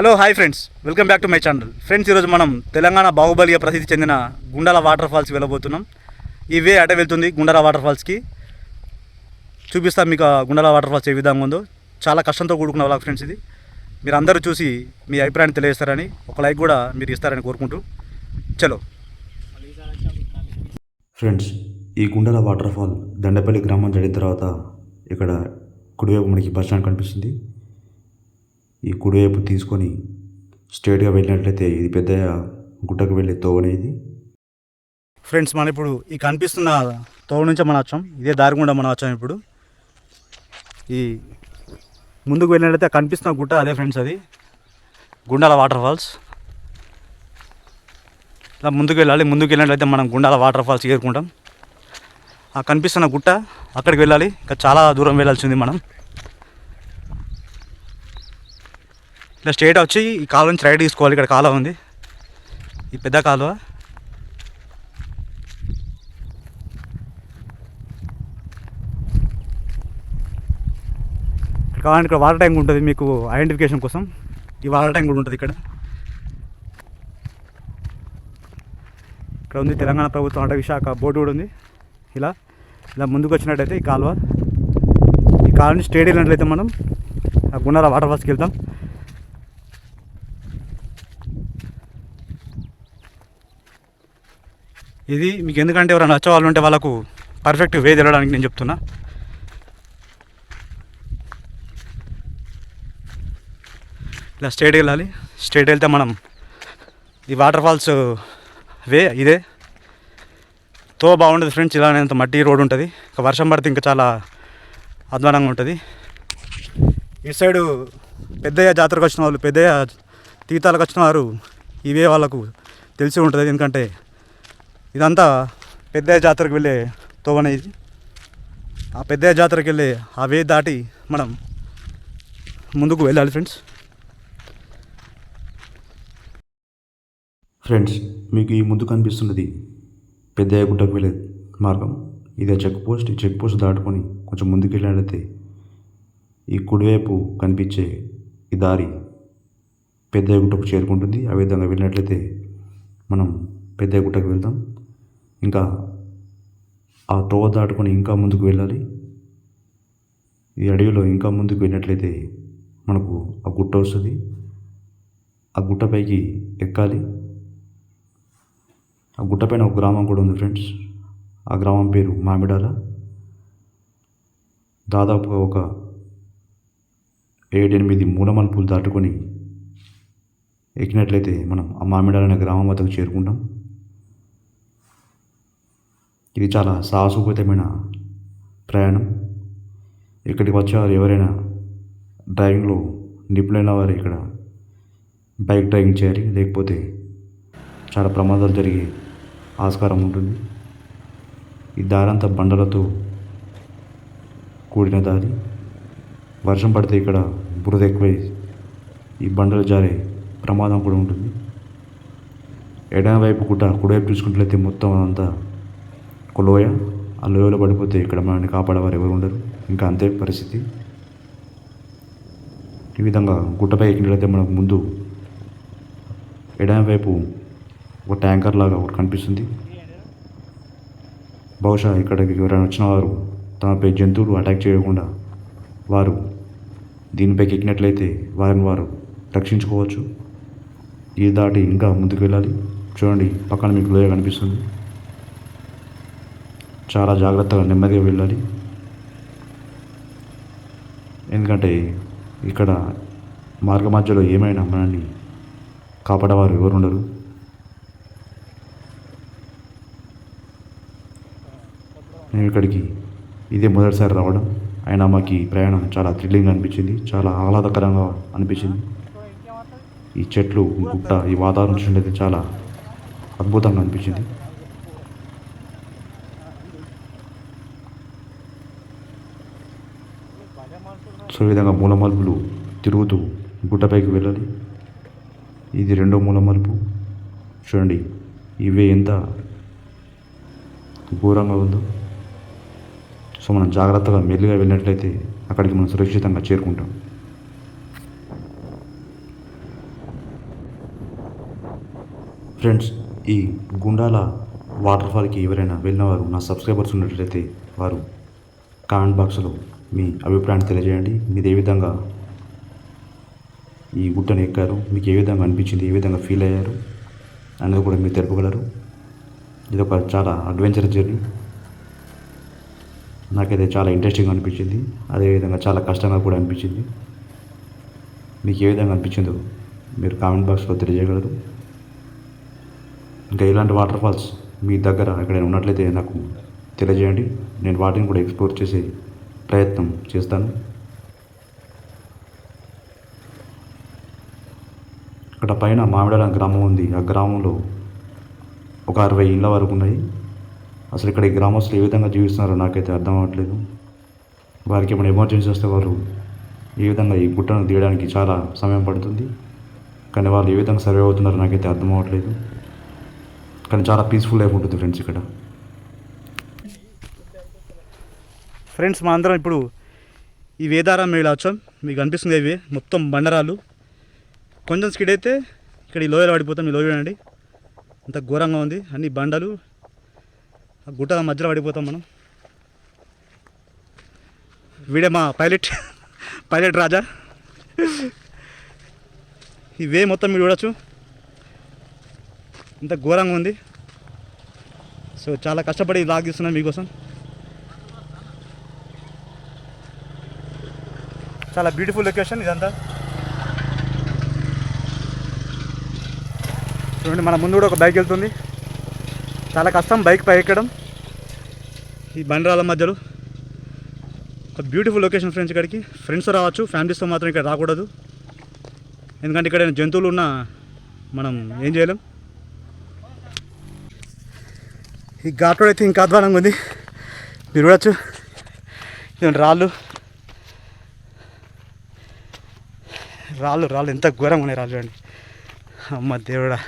Hello hi friends welcome back to my channel friends ఈరోజు మనం తెలంగాణ బాహుబలిగా ప్రసిద్ధి చెందిన గుండాల వాటర్ ఫాల్స్ వెళ్ళబోతున్నాం. ఈ వే అటే వెళ్తుంది గుండాల వాటర్ ఫాల్స్కి. చూపిస్తాం మీకు గుండాల వాటర్ ఫాల్స్ ఏ విధంగా ఉందో. చాలా కష్టంతో కూడుకున్న వాళ్ళ ఫ్రెండ్స్ ఇది. మీరు అందరూ చూసి మీ అభిప్రాయాన్ని తెలియజేస్తారని ఒక లైక్ కూడా మీరు ఇస్తారని కోరుకుంటూ చలో. ఫ్రెండ్స్ ఈ గుండాల వాటర్ ఫాల్ దండపల్లి గ్రామం జరిగిన తర్వాత ఇక్కడ కుడివైపు మనకి బస్ స్టాండ్ కనిపిస్తుంది. ఈ కుడివైపు తీసుకొని స్ట్రేట్గా వెళ్ళినట్లయితే ఇది పెద్ద గుట్టకు వెళ్ళే తోవనే ఇది. ఫ్రెండ్స్ మనం ఇప్పుడు ఈ కనిపిస్తున్న తోవ నుంచే మనం వచ్చాం. ఇదే దారి గుండా మనం వచ్చాం ఇప్పుడు. ఈ ముందుకు వెళ్ళినట్లయితే కనిపిస్తున్న గుట్ట అదే ఫ్రెండ్స్ అది. Gundala water falls. ఇలా ముందుకు వెళ్ళాలి. ముందుకు వెళ్ళినట్లయితే మనం గుండాల వాటర్ ఫాల్స్ చేరుకుంటాం. ఆ కనిపిస్తున్న గుట్ట అక్కడికి వెళ్ళాలి. ఇంకా చాలా దూరం వెళ్ళాల్సింది మనం. ఇలా స్ట్రేట్ వచ్చి ఈ కాలువ నుంచి రైట్ తీసుకోవాలి. ఇక్కడ కాలువ ఉంది. ఈ పెద్ద కాలువ. ఇక్కడ కావాలంటే ఇక్కడ వాటర్ ట్యాంక్ ఉంటుంది మీకు ఐడెంటిఫికేషన్ కోసం. ఈ వాటర్ ట్యాంక్ కూడా ఉంటుంది ఇక్కడ. ఇక్కడ ఉంది తెలంగాణ ప్రభుత్వం అటవీ శాఖ బోర్డు కూడా ఉంది. ఇలా ఇలా ముందుకు వచ్చినట్టయితే ఈ కాలువ. ఈ కాలువని నుంచి స్టేట్ వెళ్ళినట్లయితే మనం ఆ గుండాల వాటర్ ఫాల్స్కి వెళ్తాం ఇది మీకు ఎందుకంటే ఎవరైనా వచ్చే వాళ్ళు ఉంటే వాళ్ళకు పర్ఫెక్ట్ వే తెలడానికి నేను చెప్తున్నా. ఇలా స్ట్రేట్ వెళ్ళాలి. స్ట్రేట్ వెళ్తే మనం ఈ వాటర్ ఫాల్స్ వే ఇదే. తో బాగుంటుంది ఫ్రెండ్స్ ఇలానే అంత మట్టి రోడ్ ఉంటుంది. ఇంకా వర్షం పడితే ఇంకా చాలా అధ్వానంగా ఉంటుంది. ఇటు సైడు పెద్దయ్య జాతరకు వచ్చిన వాళ్ళు పెద్దయ్య తీర్థాలకు వచ్చిన వారు ఇవే వాళ్ళకు తెలిసి ఉంటుంది. ఎందుకంటే ఇదంతా పెద్దయ్య జాతరకు వెళ్ళే తోవన ఇది. ఆ పెద్దయ్య జాతరకు వెళ్ళే ఆ వే దాటి మనం ముందుకు వెళ్ళాలి ఫ్రెండ్స్. ఫ్రెండ్స్ మీకు ఈ ముందు కనిపిస్తున్నది పెద్దయ్యగుట్టకు వెళ్ళే మార్గం. ఇదే చెక్ పోస్ట్ ఈ చెక్ పోస్ట్ దాటుకొని కొంచెం ముందుకు వెళ్ళినట్లయితే ఈ కుడివైపు కనిపించే ఈ దారి పెద్దయ్యగుట్టకు చేరుకుంటుంది. ఆ విధంగా వెళ్ళినట్లయితే మనం పెద్దయ్య గుట్టకు వెళ్తాం ఇంకా ఆ త్రోవ దాటుకొని ఇంకా ముందుకు వెళ్ళాలి. ఈ అడవిలో ఇంకా ముందుకు వెళ్ళినట్లయితే మనకు ఆ గుట్ట వస్తుంది. ఆ గుట్టపైకి ఎక్కాలి. ఆ గుట్టపైన ఒక గ్రామం కూడా ఉంది ఫ్రెండ్స్. ఆ గ్రామం పేరు మామిడాల. దాదాపుగా ఒక ఏడెనిమిది మూలమలుపులు దాటుకొని ఎక్కినట్లయితే మనం ఆ మామిడాలనే గ్రామం వద్దకు చేరుకుంటాం. ఇది చాలా సాహసోపేతమైన ప్రయాణం. ఇక్కడికి వచ్చేవారు ఎవరైనా డ్రైవింగ్లో నిపుణులైన వారు ఇక్కడ బైక్ డ్రైవింగ్ చేయాలి లేకపోతే చాలా ప్రమాదాలు జరిగే ఆస్కారం ఉంటుంది. ఈ దారంతా బండలతో కూడిన దారి. వర్షం పడితే ఇక్కడ బురద ఎక్కువై ఈ బండలు జారే ప్రమాదం కూడా ఉంటుంది. ఎడమ వైపు కూడా కుడివైపు చూసుకున్నట్లయితే మొత్తం అంతా ఒక లోయ ఆ లోయలో పడిపోతే ఇక్కడ మనల్ని కాపాడేవారు ఎవరు ఉండరు. ఇంకా అంతే పరిస్థితి. ఈ విధంగా గుట్టపై ఎక్కినట్లయితే మనకు ముందు ఎడమ వైపు ఒక ట్యాంకర్ లాగా ఒకటి కనిపిస్తుంది. బహుశా ఇక్కడికి ఎవరైనా వచ్చిన వారు తమపై జంతువులు అటాక్ చేయకుండా వారు దీనిపైకి ఎక్కినట్లయితే వారిని వారు రక్షించుకోవచ్చు. ఈ దాటి ఇంకా ముందుకు వెళ్ళాలి. చూడండి పక్కన మీకు లోయ కనిపిస్తుంది. చాలా జాగ్రత్తగా నెమ్మదిగా వెళ్ళాలి. ఎందుకంటే ఇక్కడ మార్గ మధ్యలో ఏమైనా మనల్ని కాపాడేవారు ఎవరు ఉండరు. మేము ఇక్కడికి ఇదే మొదటిసారి రావడం. అయినా మాకు ఈ ప్రయాణం చాలా థ్రిల్లింగ్ అనిపించింది. చాలా ఆహ్లాదకరంగా అనిపించింది. ఈ చెట్లు గుట్ట ఈ వాతావరణం చూసినట్లయితే చాలా అద్భుతంగా అనిపించింది. సో ఈ విధంగా మూల మలుపులు తిరుగుతూ గుట్టపైకి వెళ్ళాలి. ఇది రెండో మూల మలుపు చూడండి ఇవే ఎంత ఘోరంగా ఉందో. సో మనం జాగ్రత్తగా మెల్లిగా వెళ్ళినట్లయితే అక్కడికి మనం సురక్షితంగా చేరుకుంటాం. ఫ్రెండ్స్ ఈ గుండాల వాటర్ఫాల్కి ఎవరైనా వెళ్ళిన వారు నా సబ్స్క్రైబర్స్ ఉన్నట్లయితే వారు కామెంట్ బాక్స్లో మీ అభిప్రాయాన్ని తెలియజేయండి. మీరు ఏ విధంగా ఈ గుట్టను ఎక్కారు? మీకు ఏ విధంగా అనిపించింది? ఏ విధంగా ఫీల్ అయ్యారు? అనేది కూడా మీరు తెలుపగలరు. ఇది ఒక చాలా అడ్వెంచర్ జర్నీ. నాకైతే చాలా ఇంట్రెస్టింగ్ అనిపించింది. అదేవిధంగా చాలా కష్టంగా కూడా అనిపించింది. మీకు ఏ విధంగా అనిపించిందో మీరు కామెంట్ బాక్స్లో తెలియజేయగలరు. ఇంకా ఇలాంటి వాటర్ ఫాల్స్ మీ దగ్గర ఎక్కడైనా ఉన్నట్లయితే నాకు తెలియజేయండి. నేను వాటిని కూడా ఎక్స్ప్లోర్ చేసే ప్రయత్నం చేస్తాను. ఇక్కడ పైన మామిడాల గ్రామం ఉంది. ఆ గ్రామంలో ఒక అరవై ఇళ్ళ వరకు ఉన్నాయి. అసలు ఇక్కడ ఈ గ్రామస్తులు ఏ విధంగా జీవిస్తున్నారో నాకైతే అర్థం అవ్వట్లేదు. వారికి ఏమైనా ఎమర్జెన్సీ వస్తే వారు ఏ విధంగా ఈ గుట్టను తీయడానికి చాలా సమయం పడుతుంది. కానీ వాళ్ళు ఏ విధంగా సర్వే అవుతున్నారో నాకైతే అర్థం అవ్వట్లేదు. కానీ చాలా పీస్ఫుల్ లైఫ్ ఉంటుంది ఫ్రెండ్స్ ఇక్కడ. ఫ్రెండ్స్ మా అందరం ఇప్పుడు ఈ వేదారం మేళ వచ్చాం. మీకు అనిపిస్తుంది ఇవి మొత్తం బండరాలు కొంచెం స్కిడ్ అయితే ఇక్కడ ఈ లోయలో పడిపోతాం. ఈ లోయ చూడండి అంత ఘోరంగా ఉంది. అన్ని బండలు. ఆ గుట్ట మధ్యలో పడిపోతాం మనం. వీడే మా పైలట్. పైలట్ రాజా. ఈ వే మొత్తం మీరు చూడొచ్చు. ఇంత ఘోరంగా ఉంది. సో చాలా కష్టపడి లాగ్ తీస్తున్నాను మీకోసం. చాలా బ్యూటిఫుల్ లొకేషన్ ఇదంతా. చూడండి మన ముందు కూడా ఒక బైక్ వెళ్తుంది. చాలా కష్టం బైక్ పై ఎక్కడం. ఈ బండరాల మధ్యలో ఒక బ్యూటిఫుల్ లొకేషన్ ఫ్రెండ్స్ ఇక్కడికి. ఫ్రెండ్స్ రావచ్చు ఫ్యామిలీస్తో మాత్రం ఇక్కడ రాకూడదు. ఎందుకంటే ఇక్కడ జంతువులు ఉన్నా మనం ఏం చేయలేం. ఈ ఘాట్ రోడ్ అయితే ఇంకా అధ్వానంగా ఉంది. మీరు చూడవచ్చు ఇదండి రాళ్ళు. రాళ్ళు రాళ్ళు ఎంత ఘోరంగా ఉన్నాయి రాళ్ళు చూడండి. అమ్మ దేవుడా.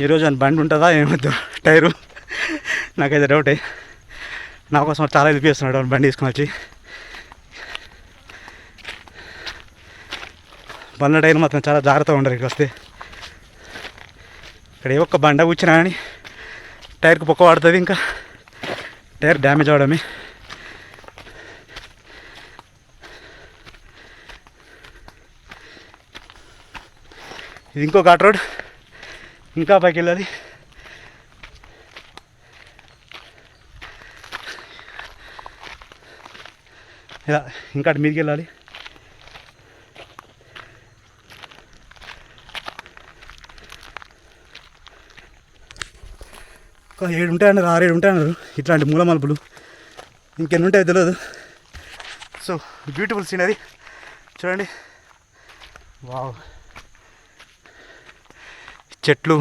ఈరోజు అని బండి ఉంటుందా ఏమొద్దు టైరు? నాకైతే డౌటే. నా కోసం చాలా హెల్ప్ చేస్తున్నాడు బండి తీసుకుని వచ్చి. బండ్ల టైర్ మాత్రం చాలా జాగ్రత్తగా ఉండాలి ఇక్కడ వస్తే. ఇక్కడ ఏ ఒక్క బండ కూర్చున్నా కానీ టైర్కి పొక్క పడుతుంది ఇంకా. టైర్ డ్యామేజ్ అవడమే ఇది ఇంకో ఘాట్ రోడ్. ఇంకా పైకి వెళ్ళాలి. ఇలా ఇంకా అటు మీదకి వెళ్ళాలి. ఒక ఏడు ఉంటాయన్నారు ఆరేడు ఉంటాయన్నారు ఇట్లాంటి మూల మలుపులు ఇంకెన్ని ఉంటాయో తెలియదు సో బ్యూటిఫుల్ సీనరీ చూడండి. వావ్ చెట్లు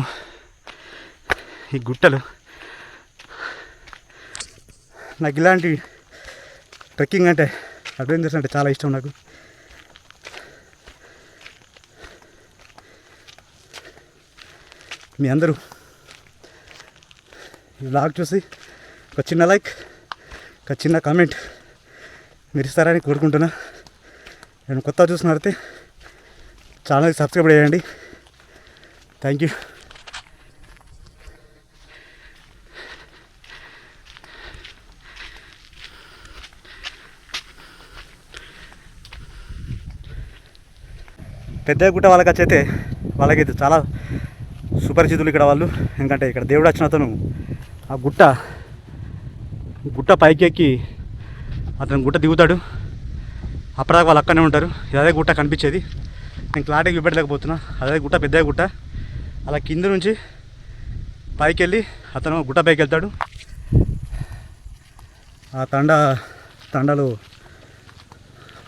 ఈ గుట్టలు. నాకు ఇలాంటి ట్రెక్కింగ్ అంటే అడ్వెంచర్స్ అంటే చాలా ఇష్టం నాకు. మీ అందరూ ఈ చూసి ఒక చిన్న లైక్ ఒక చిన్న కామెంట్ మీరు ఇస్తారని కోరుకుంటున్నా. నేను కొత్త చూసినారైతే ఛానల్కి సబ్స్క్రైబ్ చేయండి. Thank you. పెద్ద గుట్ట వాళ్ళకి వచ్చైతే వాళ్ళకైతే చాలా సుపరిచితులు ఇక్కడ వాళ్ళు. ఎందుకంటే ఇక్కడ దేవుడు వచ్చిన అతను ఆ గుట్ట గుట్ట పైకి ఎక్కి అతను గుట్ట దిగుతాడు. అప్పటిదాకా వాళ్ళు అక్కడనే ఉంటారు. ఇదే అదే గుట్ట కనిపించేది. నేను క్లారిటీగా చూపెట్టలేకపోతున్నా అదే గుట్ట పెద్ద గుట్ట. అలా కింద నుంచి పైకి వెళ్ళి అతను గుట్ట పైకి వెళ్తాడు ఆ తండ తండలో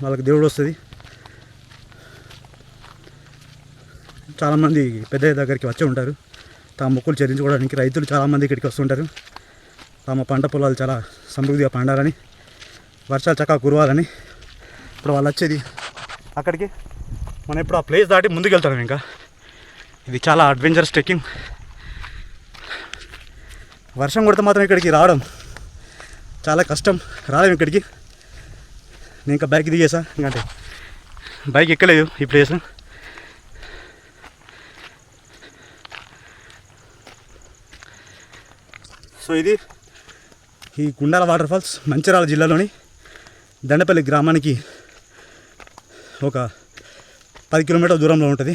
వాళ్ళకి దేవుడు వస్తుంది. చాలామంది పెద్ద దగ్గరికి వచ్చి ఉంటారు. తమ మొక్కులు చెల్లించుకోవడానికి రైతులు చాలామంది ఇక్కడికి వస్తుంటారు తమ పంట పొలాలు చాలా సమృద్ధిగా పండాలని వర్షాలు చక్కగా కురవాలని ఇప్పుడు వాళ్ళు వచ్చేది అక్కడికి. మనం ఇప్పుడు ఆ ప్లేస్ దాటి ముందుకు వెళ్తాం ఇంకా. ఇది చాలా అడ్వెంచరస్ ట్రెక్కింగ్ వర్షం కొడితే మాత్రం ఇక్కడికి రావడం చాలా కష్టం. రాలేము ఇక్కడికి. నేను ఇంకా బైక్ దిగేసా. ఎందుకంటే బైక్ ఎక్కలేదు ఈ ప్లేస్ సో ఇది ఈ గుండాల వాటర్ ఫాల్స్ మంచిర్యాల జిల్లాలోని దండపల్లి గ్రామానికి ఒక పది కిలోమీటర్ల దూరంలో ఉంటుంది.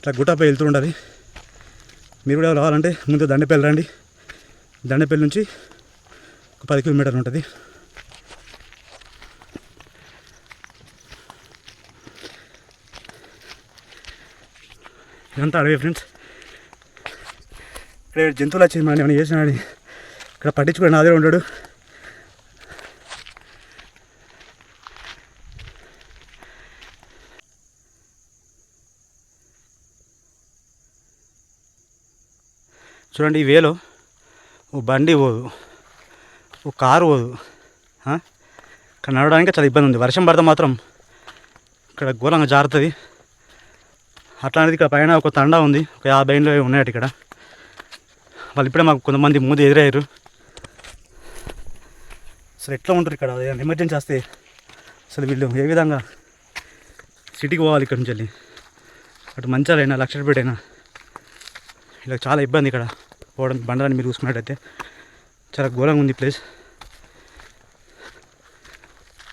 ఇట్లా గుట్టపై వెళ్తూ ఉండాలి. మీరు కూడా రావాలంటే ముందు దండపల్లి రండి. దండపల్లి నుంచి ఒక పది కిలోమీటర్లు ఉంటుంది. ఇదంతా అడవి ఫ్రెండ్స్. ఇక్కడ జంతువులు వచ్చింది మనం ఏమైనా చేసినాడు ఇక్కడ పట్టించుకుని నాదే ఉంటాడు చూడండి ఈ వేలో. ఓ బండి పోదు ఓ కారు పోదు ఇక్కడ నడవడానికి చాలా ఇబ్బంది ఉంది. వర్షం పడితే మాత్రం ఇక్కడ ఘోరంగా జారుతుంది. అట్లాంటిది ఇక్కడ పైన ఒక తండా ఉంది. ఒక యాభై ఇండ్లు ఉన్నాయట ఇక్కడ. వాళ్ళు ఇప్పుడే మాకు కొంతమంది ముందు ఎదురయ్యారు. అసలు ఎట్లా ఉంటారు ఇక్కడ? ఎమర్జెన్సీ వస్తే అసలు వీళ్ళు ఏ విధంగా సిటీకి పోవాలి ఇక్కడ నుంచి వెళ్ళి? అటు మంచాలైనా లక్షపేట అయినా ఇలా చాలా ఇబ్బంది ఇక్కడ. పోవడం బండలని మీరు చూసుకున్నట్టయితే చాలా ఘోరంగా ఉంది ప్లేస్.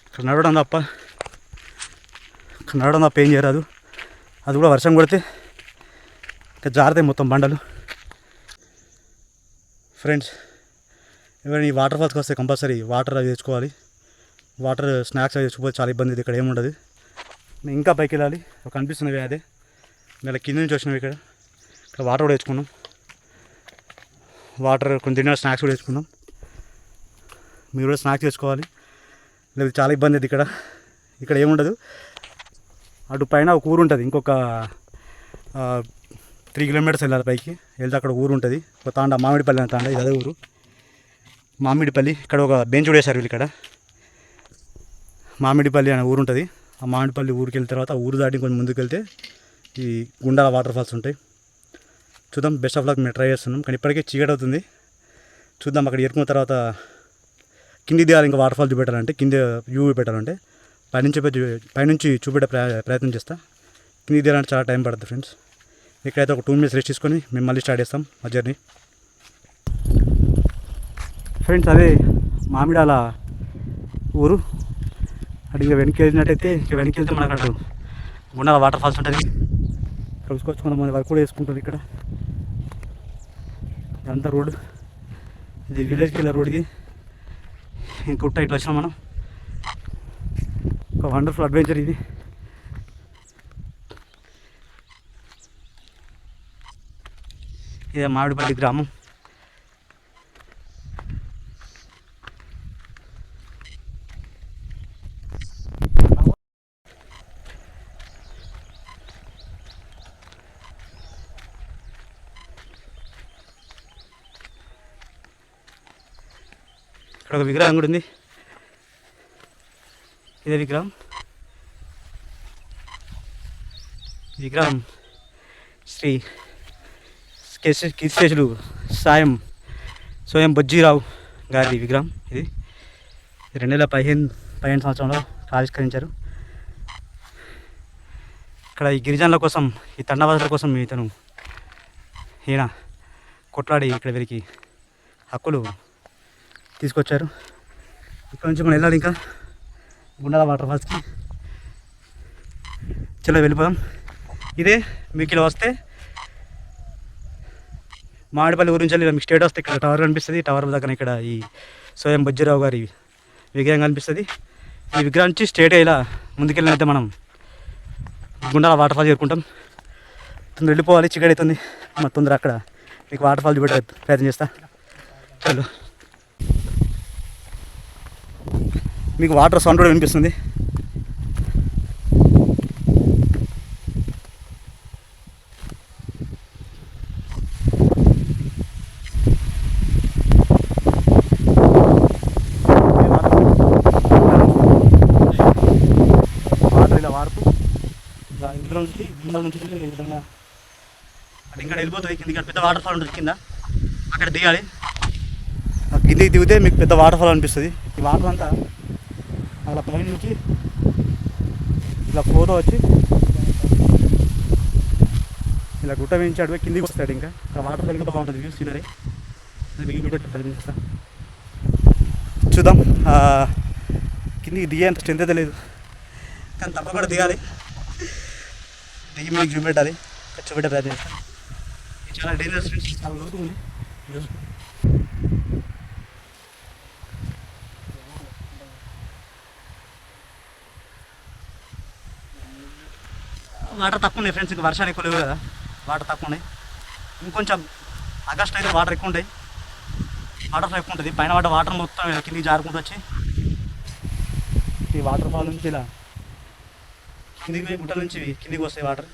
ఇక్కడ నడవడం తప్ప ఇక్కడ నడవడం తప్ప ఏం చేయరాదు. అది కూడా వర్షం కొడితే ఇంకా జారుతాయి మొత్తం బండలు. ఫ్రెండ్స్ ఎవరైనా ఈ వాటర్ ఫాల్స్కి వస్తే కంపల్సరీ వాటర్ అవి తెచ్చుకోవాలి. వాటర్ స్నాక్స్ అవి తెచ్చుకోవాలి చాలా ఇబ్బంది ఇక్కడ ఏముండదు. ఇంకా పైకి వెళ్ళాలి. ఒక కనిపిస్తున్నవి అదే. మళ్ళీ కింద నుంచి వచ్చినవి ఇక్కడ. ఇక్కడ వాటర్ కూడా తెచ్చుకున్నాం. వాటర్ కొన్ని తిన్న స్నాక్స్ కూడా తెచ్చుకున్నాం. మీరు కూడా స్నాక్స్ తెచ్చుకోవాలి. లేదు చాలా ఇబ్బంది అది ఇక్కడ. ఇక్కడ ఏముండదు. అటు పైన ఒక ఊరు ఉంటుంది. ఇంకొక త్రీ కిలోమీటర్స్ వెళ్ళాలి పైకి. వెళ్తే అక్కడ ఊరు ఉంటుంది. ఒక తాండ మామిడిపల్లి అనే తాండ. ఇది అదే ఊరు. మామిడిపల్లి ఇక్కడ ఒక బెంచ్ కూడా వేశారు వీళ్ళు ఇక్కడ. మామిడిపల్లి అనే ఊరు ఉంటుంది. ఆ మామిడిపల్లి ఊరికి వెళ్ళిన తర్వాత ఊరు దాటి కొంచెం ముందుకు వెళ్తే ఈ గుండాల వాటర్ ఫాల్స్ ఉంటాయి. చూద్దాం బెస్ట్ ఆఫ్ లక్ మేము ట్రై చేస్తున్నాం. కానీ ఇప్పటికే చీకటి అవుతుంది. చూద్దాం అక్కడ ఎరుకున్న తర్వాత కింది దిగాలి ఇంకా వాటర్ ఫాల్ చూపెట్టాలంటే కింద వ్యూ పెట్టాలంటే పైనుంచి పైనుంచి చూపెట్టే ప్రయా ప్రయత్నం చేస్తా. కింది దిగాలంటే చాలా టైం పడుతుంది ఫ్రెండ్స్ ఇక్కడైతే ఒక టూ మినిట్స్ రెస్ట్ తీసుకొని మేము మళ్ళీ స్టార్ట్ చేస్తాం మా జర్నీ ఫ్రెండ్స్ అదే మామిడాల ఊరు. అటు ఇంకా వెనక్కి వెళ్ళినట్టయితే ఇంకా వెనక్కి వెళ్తే మనకు అటు గుండాల వాటర్ ఫాల్స్ ఉంటుంది. కలుసుకోవచ్చు చూసుకోవచ్చు కొంతమంది వర్క్ కూడా వేసుకుంటుంది ఇక్కడ. ఇదంతా రోడ్. ఇది విలేజ్కి వెళ్ళే రోడ్కి. ఇంకొట్ట ఇట్లా వచ్చినాం మనం. ఒక వండర్ఫుల్ అడ్వెంచర్ ఇది. ఇదే మామిడిపల్లి గ్రామం. ఒక విగ్రహం కూడా ఉంది. ఇదే విగ్రహం. విగ్రహం శ్రీ కేశ- సాయం స్వయం బొజ్జీరావు గారి విగ్రహం ఇది. ఇది రెండు వేల పదిహేను పదిహేను సంవత్సరంలో ఆవిష్కరించారు. ఇక్కడ ఈ గిరిజనుల కోసం ఈ తండవాసుల కోసం ఇతను ఈయన కొట్లాడి ఇక్కడ వీరికి హక్కులు తీసుకొచ్చారు. ఇక్కడ నుంచి మనం వెళ్ళాలి ఇంకా. గుండాల వాటర్ ఫాల్స్కి. చలో వెళ్ళిపోదాం. ఇదే మీకు ఇలా వస్తే మామిడిపల్లి గురించి వెళ్ళి మీకు స్టేట్ వస్తే ఇక్కడ టవర్ కనిపిస్తుంది. టవర్ దగ్గర ఇక్కడ ఈ స్వయం బొజ్జిరావు గారి విగ్రహం కనిపిస్తుంది. ఈ విగ్రహం నుంచి స్టేట్ ఇలా ముందుకెళ్ళినైతే మనం గుండాల వాటర్ ఫాల్ చేరుకుంటాం. తొందర వెళ్ళిపోవాలి. చికెట్ అవుతుంది మరి తొందర అక్కడ మీకు వాటర్ ఫాల్ చూపెట్టే ప్రయత్నం చేస్తా. చలో. మీకు వాటర్ సౌండ్ కూడా వినిపిస్తుంది. ఇందులో నుంచి ఇందులో నుంచి ఈ విధంగా. అది ఇంకా వెళ్ళిపోతుంది కింద ఇక్కడ పెద్ద వాటర్ ఫాల్ ఉంటుంది కింద అక్కడ దిగాలి. కిందికి దిగితే మీకు పెద్ద వాటర్ ఫాల్ అనిపిస్తుంది. ఈ వాటర్ అంతా అలా పైన నుంచి ఇలా ఫోటో వచ్చి ఇలా గుట్ట వేయించి అడిగి కిందికి వస్తాడు ఇంకా. ఆ వాటర్ తగ్గితే బాగుంటుంది వ్యూ సీనరీ అది మీకు వీడియో చూపిస్తా చూద్దాం. ఆ, కిందికి దిగేంత స్ట్రెంత్ అయితే లేదు. కానీ తప్పకుండా దిగాలి. దిగి మీకు చూపెట్టాలి. చూపెట్టే ప్రయత్నం చాలా డేంజరస్ ఫ్రెండ్స్ చాలా లోతు ఉంది. వాటర్ తక్కువ ఉన్నాయి ఫ్రెండ్స్ ఇంకా వర్షాలు ఎక్కువ లేవు కదా. వాటర్ తక్కువ ఉన్నాయి. ఇంకొంచెం ఆగస్ట్ అయితే వాటర్ ఎక్కువ ఉంటాయి. వాటర్ ఎక్కువ ఉంటుంది. పైన వాటర్ వాటర్ మొత్తం కిందికి జారుకుంటూ వచ్చి ఈ వాటర్ ఫాల్ నుంచి ఇలా కిందికి పోయి గుట్టల నుంచి కిందికి వస్తాయి వాటర్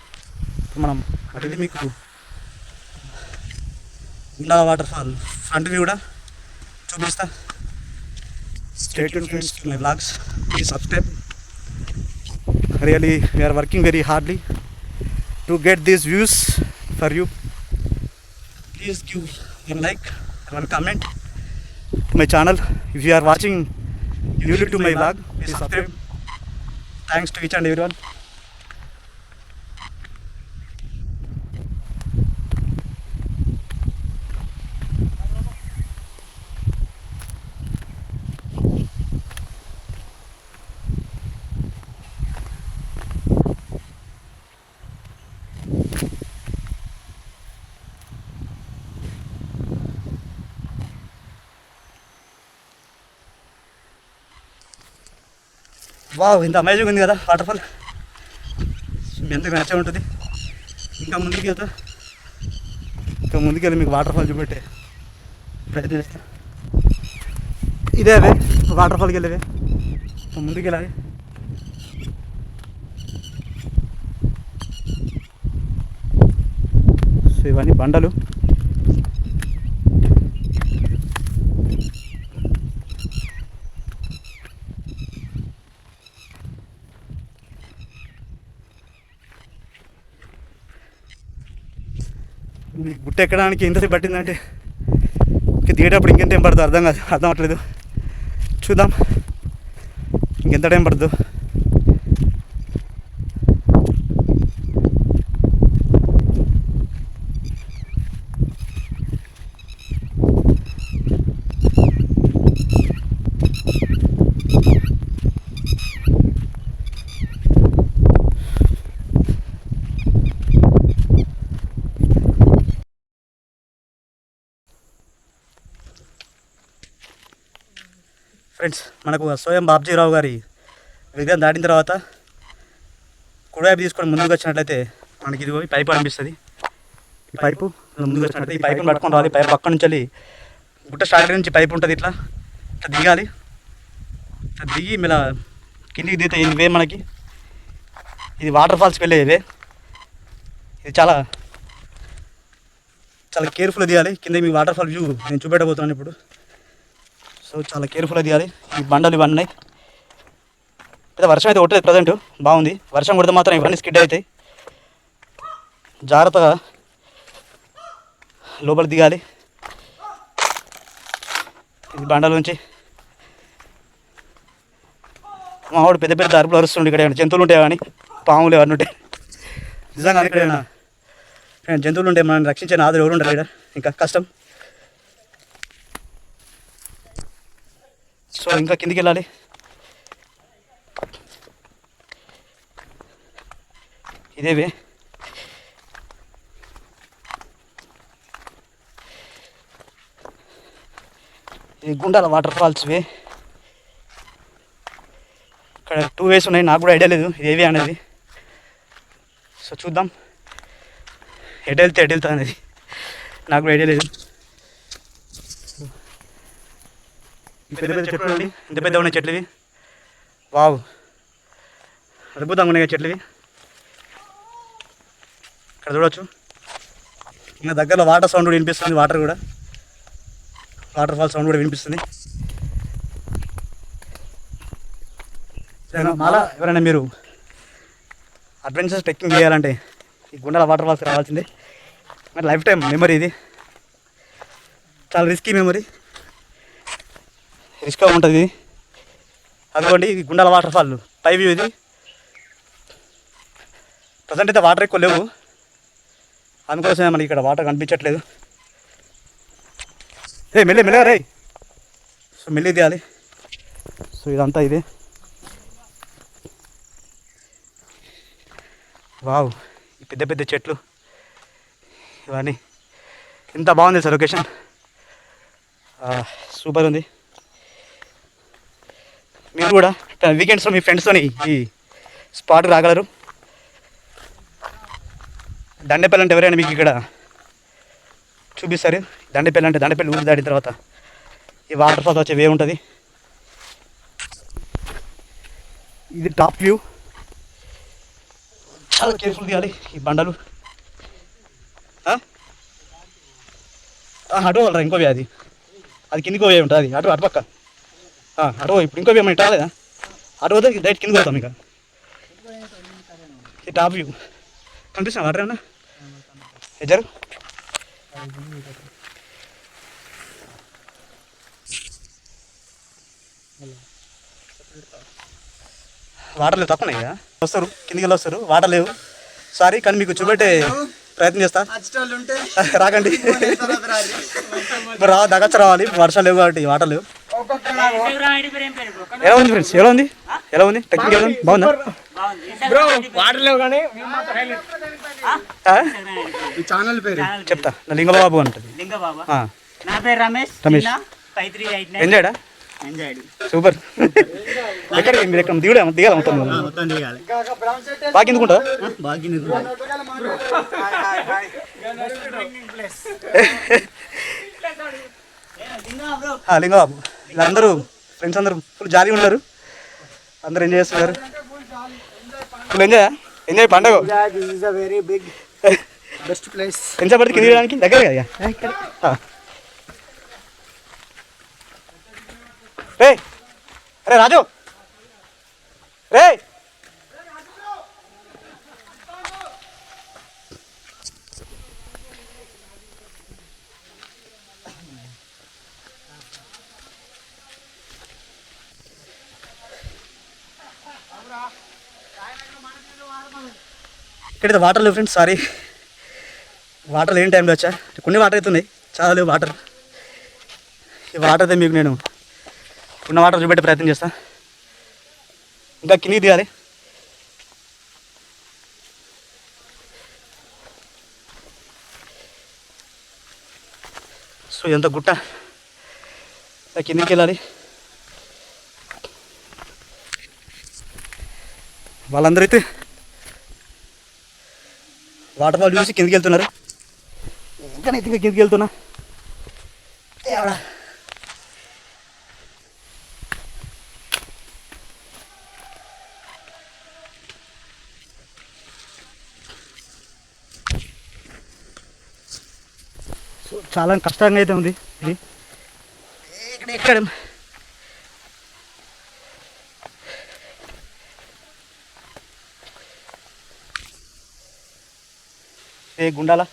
మనం అటు మీకు ఉండాల వాటర్ ఫాల్ ఫ్రంట్ వ్యూ కూడా చూపిస్తా. State friends my blogs please subscribe really we are working very hardly to get these views for you. Please give one like one comment. To my channel if you are watching newly to my vlog. please subscribe. Thanks to each and everyone wow ఇంత amazing ఉంది కదా waterfall fall మీ నచ్చే ఉంటుంది. ఇంకా ముందుకు వెళ్తా. ఇంకా ముందుకు వెళ్ళి మీకు వాటర్ఫాల్ చూపెట్టే ప్రయత్నం చేస్తా. ఇదే అవే వాటర్ఫాల్కి వెళ్ళేవే. ఇంకా ముందుకు వెళ్ళాలి. సో ఇవన్నీ బండలు. మీకు గుట్ట ఎక్కడానికి ఎంతసేపు పట్టిందంటే? ఇంక దిగేటప్పుడు ఇంకెంత ఏం పడుతుందో అర్థం కాదు అర్థం అవ్వట్లేదు. చూద్దాం. ఇంకెంత టైం పడుతుందో. ఫ్రెండ్స్ మనకు స్వయం బాబ్జీరావు గారి విగ్రహం దాటిన తర్వాత కుడివైపు తీసుకొని ముందుకు వచ్చినట్లయితే మనకి ఇది పోయి పైపు అనిపిస్తుంది. ఈ పైపు? ముందుకు వచ్చినట్లయితే ఈ పైపుని పట్టుకొని రావాలి. పైపు పక్క నుంచి వెళ్ళి గుట్ట స్టార్ట్ నుంచి పైపు ఉంటుంది ఇట్లా. ఇట్లా దిగాలి. ఇట్లా దిగి ఇలా కిందికి దిగితే ఇవే మనకి. ఇది వాటర్ ఫాల్స్కి వెళ్ళేవే ఇది చాలా చాలా కేర్ఫుల్గా దిగాలి. కింద మీ వాటర్ ఫాల్ వ్యూ నేను చూపెట్టబోతున్నాను ఇప్పుడు. సో చాలా కేర్ఫుల్గా తీయాలి. ఈ బండలు ఇవన్నీ ఉన్నాయి. అయితే వర్షం అయితే కొట్టలేదు ప్రజెంట్ బాగుంది. వర్షం కొడితే మాత్రం ఇవన్నీ స్కిడ్ అవుతాయి. జాగ్రత్తగా లోపల దిగాలి. ఇది బండల నుంచి మావాడు పెద్ద పెద్ద అరుపులు అరుస్తుండే ఇక్కడ ఏమైనా జంతువులు ఉంటాయి కానీ పాములు ఎవరిని ఉంటాయి. నిజంగా ఇక్కడ ఏమైనా జంతువులు ఉంటాయి మనం రక్షించే నాదులు ఎవరు ఉంటారు ఇక్కడ? ఇంకా కష్టం. సో ఇంకా కిందికి వెళ్ళాలి ఇదేవే. ఇది గుండాల వాటర్ ఫాల్స్ వే ఇక్కడ టూ వేస్ ఉన్నాయి నాకు కూడా ఐడియా లేదు ఇది ఏవి అనేది. సో చూద్దాం. ఎటు వెళ్తే ఎటు వెళ్తా అనేది. నాకు కూడా ఐడియా లేదు. పెద్ద పెద్ద చెట్లు అండి. ఇంత పెద్ద ఉన్నాయి చెట్లు ఇవి వావ్. అద్భుతంగా ఉన్నాయి చెట్లు ఇవి ఇక్కడ చూడొచ్చు. ఇంకా దగ్గరలో వాటర్ సౌండ్ కూడా వినిపిస్తుంది వాటర్ కూడా. వాటర్ ఫాల్ సౌండ్ కూడా వినిపిస్తుంది. మాలా ఎవరైనా మీరు అడ్వెంచర్స్ ట్రెక్కింగ్ చేయాలంటే ఈ గుండాల వాటర్ ఫాల్స్ రావాల్సిందే. మరి లైఫ్ టైం మెమరీ ఇది. చాలా రిస్కీ మెమరీ రిస్క్గా ఉంటుంది. అనుకోండి ఇది గుండాల వాటర్ ఫాల్ పై వ్యూ ఇది. ప్రజెంట్ అయితే వాటర్ ఎక్కువ లేవు. అందుకోసమే మనకి ఇక్కడ వాటర్ కనిపించట్లేదు. రే మెల్లి మెల్లగా రే సో మెల్లి తీయాలి సో ఇదంతా ఇదే. వావ్ ఈ పెద్ద పెద్ద చెట్లు. ఇవన్నీ. ఎంత బాగుంది సార్ లొకేషన్ సూపర్ ఉంది. మీరు కూడా వీకెండ్స్లో మీ ఫ్రెండ్స్తో ఈ స్పాట్ రాగలరు. దండపల్లి అంటే ఎవరైనా మీకు ఇక్కడ చూపిస్తారు. దండపల్లి అంటే దండపల్లి ఊరు దాటిన తర్వాత ఈ వాటర్ ఫాల్స్ వచ్చే వే ఉంటుంది. ఇది టాప్ వ్యూ చాలా కేర్ఫుల్ తీయాలి ఈ బండలు. అటు వాళ్ళరా ఇంకో అది. అది కిందికో వే ఉంటుంది అటు అటు పక్క. పో. ఇప్పుడు ఇంకో మనం ఇటు రాలేదా? అటు పోతే డైరెక్ట్ కిందకి పోతాం ఇక. ఇది టాప్ వ్యూ. కనిపిస్తున్నా అన్న ఎజరు వాటర్ లేవు తక్కువ కదా వస్తారు కిందికి వెళ్ళి వస్తారు. వాటర్ లేవు. సారీ కానీ మీకు చూపెట్టే ప్రయత్నం చేస్తా. రాకండి. ఇప్పుడు రా దగ్గర రావాలి. వర్షాలు లేవు కాబట్టి వాటర్ లేవు. ఎలా ఉంది ఫ్రెండ్స్ ఎలా ఉంది? ఎలా ఉంది? టెక్నిక్ ఎలా ఉంది? బాగుందా? బ్రో వాటర్ లేవు కానీ ఆ? ఈ ఛానల్ పేరు. చెప్తా. నా లింగబాబు అంటుంది. లింగ బాబా ఆ, నా పేరు రమేష్. రమేష్. ఎంజాయ్డా సూపర్ ఎక్కడికి? మీరు ఎక్కడ? దిగుడే దిగాలి మొత్తం. బాగా ఎందుకుంటా లింగబాబు. అందరూ ఫ్రెండ్స్ అందరూ ఫుల్ జాలీగా ఉన్నారు. అందరూ ఎంజాయ్ చేస్తున్నారు. ఫుల్ ఎంజాయ్ ఎంజాయ్ పండగ. This is a very big best place ఎంత పడితే కింద దిగడానికి దగ్గర కదా. రే అరే రాజు! రే ఇక్కడైతే వాటర్ లేవు ఫ్రెండ్స్ సారీ వాటర్ లేని టైంలో వచ్చా. కొన్ని వాటర్ అయితే ఉన్నాయి. చాలా లేవు వాటర్ ఈ వాటర్ అయితే మీకు నేను ఉన్న వాటర్ చూపెట్టే ప్రయత్నం చేస్తా. ఇంకా కిందికి దిగాలి. సో ఎంత గుట్ట. ఇలా కిందికి వెళ్ళాలి. వాళ్ళందరూ అయితే వాటర్ ఫాల్ చూసి కిందికి వెళ్తున్నారు. ఇంకా నేను ఇంకా కిందికి వెళ్తున్నా? సో చాలా కష్టంగా అయితే ఉంది ఇది. ఇక్కడ ఎక్కడ ఏ గుండాల?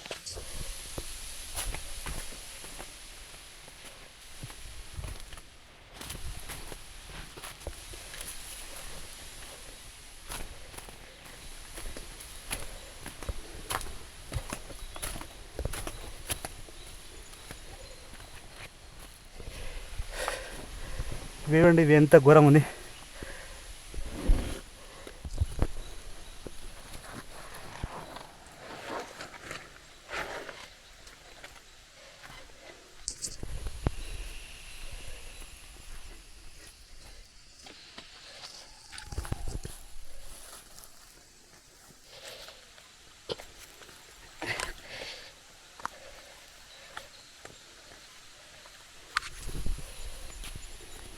వేవండి ఇది ఎంత ఘోరం ఉంది.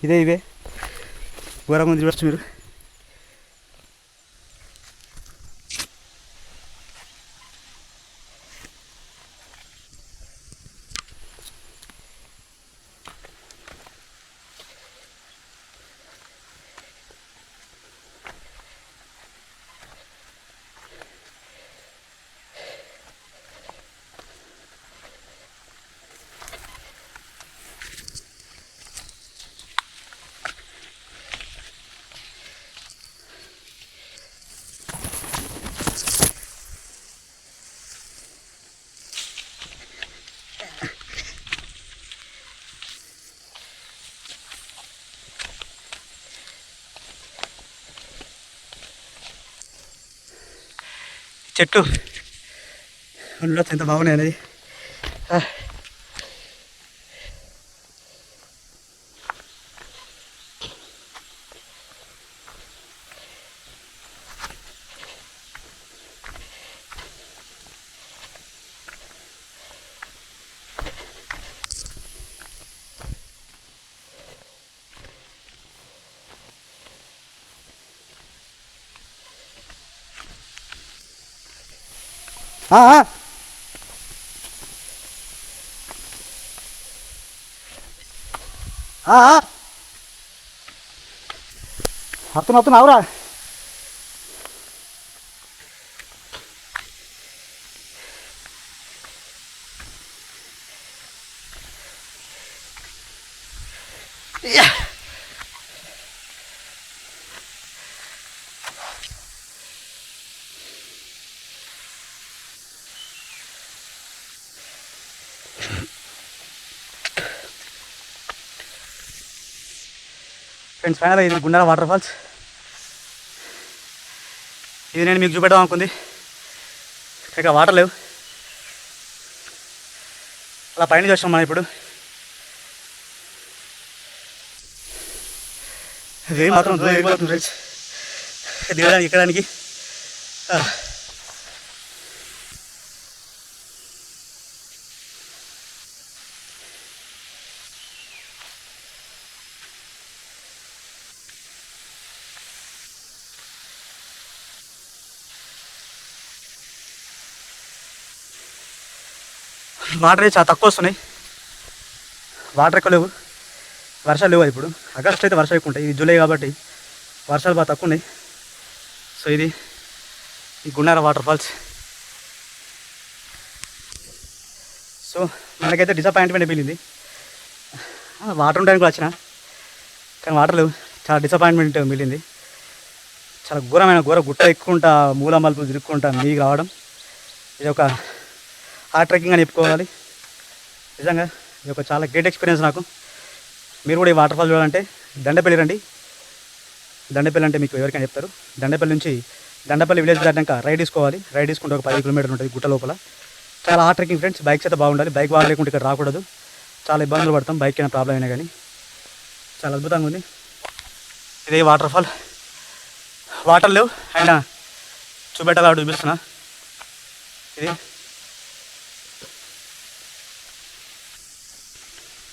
ఇదే ఇవే ఘోరంగా ఉంది చూడొచ్చు మీరు చెట్టు. ఉండొచ్చు ఎంత బాగున్నాయి అనేది. ఆ, ఆ. ఆ, ఆ. వస్తున్నా వస్తున్నా అవురా యా. ఫ్రెండ్స్ ఫైనల్గా ఇది గుండాల వాటర్ ఫాల్స్. ఇది నేను మీకు చూపెడదాం అనుకుంది. ఇక్కడ వాటర్ లేవు. అలా పైన చూస్తాం మనం ఇప్పుడు. ఇది మాత్రం దూరం ఫ్రెండ్స్. దిగడానికి ఎక్కడానికి. వాటర్ అయితే చాలా తక్కువ వస్తున్నాయి. వాటర్ ఎక్కువ లేవు. వర్షాలు లేవు ఇప్పుడు. ఆగస్ట్ అయితే వర్షాలు ఎక్కువ ఉంటాయి. ఇది జూలై కాబట్టి వర్షాలు బాగా తక్కువ ఉన్నాయి. సో ఇది ఈ గుండార వాటర్ ఫాల్స్. సో మనకైతే డిసప్పాయింట్మెంట్ మిగిలింది. వాటర్ ఉండడానికి కూడా వచ్చిన. కానీ వాటర్ లేవు. చాలా డిసప్పాయింట్మెంట్ మిగిలింది. చాలా ఘోరమైన ఘోర గుట్ట ఎక్కుంటా మూల మలుపులు తిరుక్కుంటా మీకు రావడం. ఇది ఒక హార్ట్ ట్రెక్కింగ్ అని చెప్పుకోవాలి. నిజంగా ఇది ఒక చాలా గ్రేట్ ఎక్స్పీరియన్స్ నాకు. మీరు కూడా ఈ వాటర్ ఫాల్ చూడాలంటే దండపల్లి రండి. దండపల్లి అంటే మీకు ఎవరికైనా చెప్తారు. దండపల్లి నుంచి దండపల్లి విలేజ్ దాటాక రైడ్ తీసుకోవాలి. రైడ్ తీసుకుంటే ఒక పది కిలోమీటర్లు ఉంటుంది గుట్ట లోపల. చాలా ఆ ట్రెక్కింగ్ ఫ్రెండ్స్ బైక్స్ అయితే బాగుండాలి. బైక్ బాగా ఇక్కడ రాకూడదు. చాలా ఇబ్బందులు పడతాం. బైక్ అయినా ప్రాబ్లం అయినా కానీ. చాలా అద్భుతంగా ఉంది. ఇదే వాటర్ ఫాల్ వాటర్ లేవు. అండ్ చూపెట్టాలి చూపిస్తున్నా. ఇది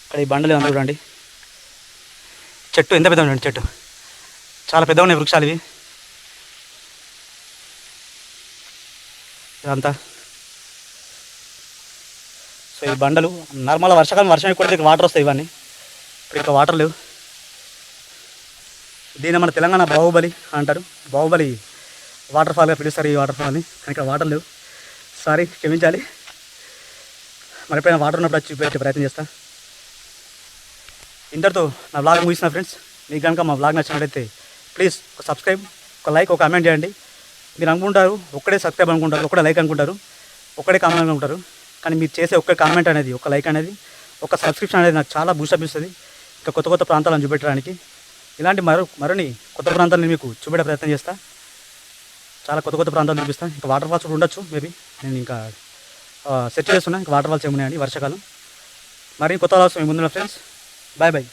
ఇక్కడ ఈ బండలు అందరూ చూడండి. చెట్టు ఎంత పెద్ద ఉండండి చెట్టు. చాలా పెద్ద ఉన్నాయి వృక్షాలు ఇవి. ఇదంతా. సో ఈ బండలు నార్మల్ వర్షాకాలం వర్షం ఎక్కువ ఇక్కడ వాటర్ వస్తాయి ఇవన్నీ. ఇప్పుడు ఇక్కడ వాటర్ లేవు. దీన్ని మన తెలంగాణ బాహుబలి అంటారు. బాహుబలి వాటర్ ఫాల్గా పిలుస్తారు ఈ వాటర్ ఫాల్ని కానీ ఇక్కడ వాటర్ లేవు. సారీ క్షమించాలి. మరి ఎప్పుడైనా వాటర్ ఉన్నప్పుడు వచ్చి చూపించే ప్రయత్నం చేస్తాను ఇంతటితో నా బ్లాగ్ ముగిసిన ఫ్రెండ్స్ మీకు కనుక మా బ్లాగ్ నచ్చినట్లయితే ప్లీజ్ ఒక సబ్స్క్రైబ్ ఒక లైక్ ఒక కామెంట్ చేయండి. మీరు అనుకుంటారు ఒక్కడే సబ్స్క్రైబ్ అనుకుంటారు ఒక్కడే లైక్ అనుకుంటారు ఒక్కడే కామెంట్ అనుకుంటారు. కానీ మీరు చేసే ఒక్క కామెంట్ అనేది ఒక లైక్ అనేది ఒక సబ్స్క్రిప్షన్ అనేది నాకు చాలా బూస్ట్ అనిపిస్తుంది ఇంకా కొత్త కొత్త ప్రాంతాలను చూపెట్టడానికి. ఇలాంటి మరో మరిన్ని కొత్త ప్రాంతాలను మీకు చూపెట్టే ప్రయత్నం చేస్తా. చాలా కొత్త కొత్త ప్రాంతాలు చూపిస్తాను ఇంకా వాటర్ ఫాల్స్ కూడా ఉండొచ్చు మేబీ నేను ఇంకా సెర్చ్ చేస్తున్నా. ఇంకా వాటర్ ఫాల్స్ ఏమున్నాయండి? వర్షాకాలం. మరి కొత్త ఫాల్స్ మీ ముందున్న ఫ్రెండ్స్ বাই বাই